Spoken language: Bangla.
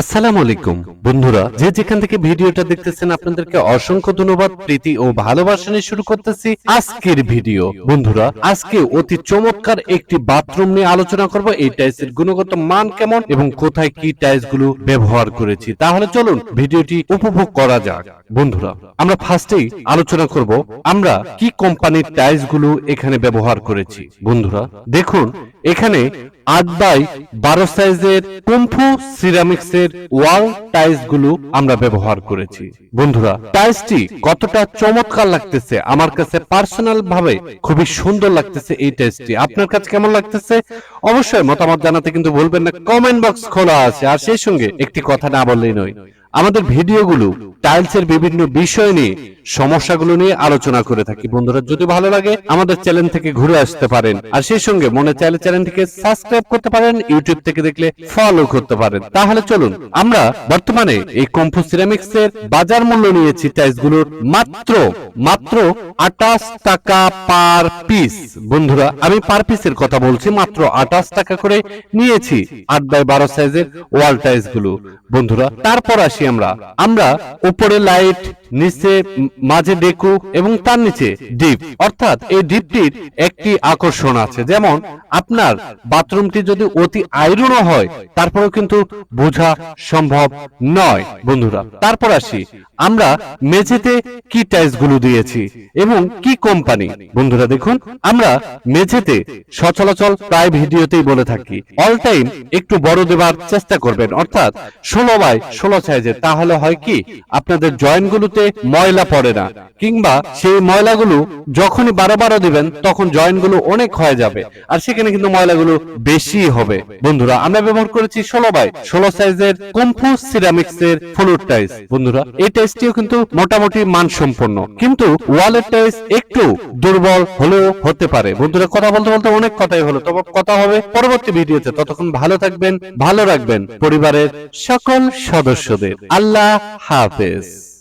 আসসালামু আলাইকুম। বন্ধুরা, যে যেখান থেকে ভিডিওটা দেখতেছেন, আপনাদেরকে অসংখ্য ধন্যবাদ, প্রীতি ও ভালোবাসা নিয়ে শুরু করতেছি আজকের ভিডিও। বন্ধুরা, আজকে অতি চমৎকার একটি বাথরুম নিয়ে আলোচনা করব। এই টাইলসের গুণগত মান কেমন এবং কোথায় কি টাইলসগুলো ব্যবহার করেছি? তাহলে চলুন ভিডিওটি উপভোগ করা যাক। বন্ধুরা, আমরা ফার্স্টেই আলোচনা করব, আমরা কি কোম্পানির টাইলসগুলো এখানে ব্যবহার করেছি? বন্ধুরা, দেখুন, এখানে আট বাই বারো সাইজের কুম্ফু সিরামিক্সের ওয়াল টাইলস গুলো আমরা ব্যবহার করেছি। বন্ধুরা টাইলসটি কতটা চমৎকার লাগতেছে, আমার কাছে পার্সোনাল ভাবে খুবই সুন্দর লাগতেছে এই টাইলসটি আপনার কাছে কেমন লাগতেছে? অবশ্যই মতামত জানাতে কিন্তু বলবেন না কমেন্ট বক্স খোলা আছে। আর সেই সঙ্গে একটি কথা না বললেই নয় আমাদের ভিডিওগুলো টাইলসের বিভিন্ন বিষয় নিয়ে, সমস্যাগুলো নিয়ে আলোচনা করে থাকি। বন্ধুরা, যদি ভালো লাগে, আমাদের চ্যানেল থেকে ঘুরে আসতে পারেন। আর সেই সঙ্গে মনে চাইলে চ্যানেলটিকে সাবস্ক্রাইব করতে পারেন, ইউটিউব থেকে দেখলে ফলো করতে পারেন। তাহলে চলুন, আমরা বর্তমানে এই কম্পো সিরামিক্স এর বাজার মূল্য নিয়েছি টাইলসগুলোর মাত্র মাত্র আটাশ টাকা পার পিস বন্ধুরা, আমি পার পিসের কথা বলছি, মাত্র আটাশ টাকা করে নিয়েছি। আট বাই বারো সাইজের ওয়াল টাইলসগুলো বন্ধুরা, তারপর আসি আমরা। আমরা উপরে লাইট নিচে মাঝে ডেকু এবং তার নিচে ডিপ অর্থাৎ এই ডিপটির একটি আকর্ষণ আছে। যেমন আপনার বাথরুমটি যদি অতি আয়রনও হয়, তারপরেও কিন্তু বোঝা সম্ভব নয়, বন্ধুরা। তারপর আসি, আমরা মেঝেতে কি টাইলসগুলো দিয়েছি এবং কি কোম্পানি বন্ধুরা দেখুন, আমরা মেঝেতে সচলাচল প্রায় ভিডিওতেই বলে থাকি। অল টাইম একটু বড় দেবার চেষ্টা করবেন। অর্থাৎ ষোলো বাই ষোলো সাইজের তাহলে হয় কি, আপনাদের জয়েন্ট গুলোতে ময়লা পড়ে না। কিংবা সেই ময়লাগুলো যখনই বারো বারো দিবেন, তখন জয়েন্টগুলো অনেক হয়ে যাবে। আর সেখানে কিন্তু ময়লাগুলো বেশি হবে। বন্ধুরা, আমরা ব্যবহার করেছি ষোলো বাই, ষোলো সাইজের কম্পু সিরামিক্স এর ফ্লোর টাইলস বন্ধুরা, এই টাইলসটিও কিন্তু মোটামুটি মানসম্পন্ন। কিন্তু ওয়ালের টাইলস একটু দুর্বল হলেও হতে পারে। বন্ধুরা, কথা বলতে বলতে অনেক কথাই হলো। তবে কথা হবে পরবর্তী ভিডিওতে। ততক্ষণ ভালো থাকবেন, ভালো রাখবেন পরিবারের সকল সদস্যদের। আল্লাহ হাফেজ।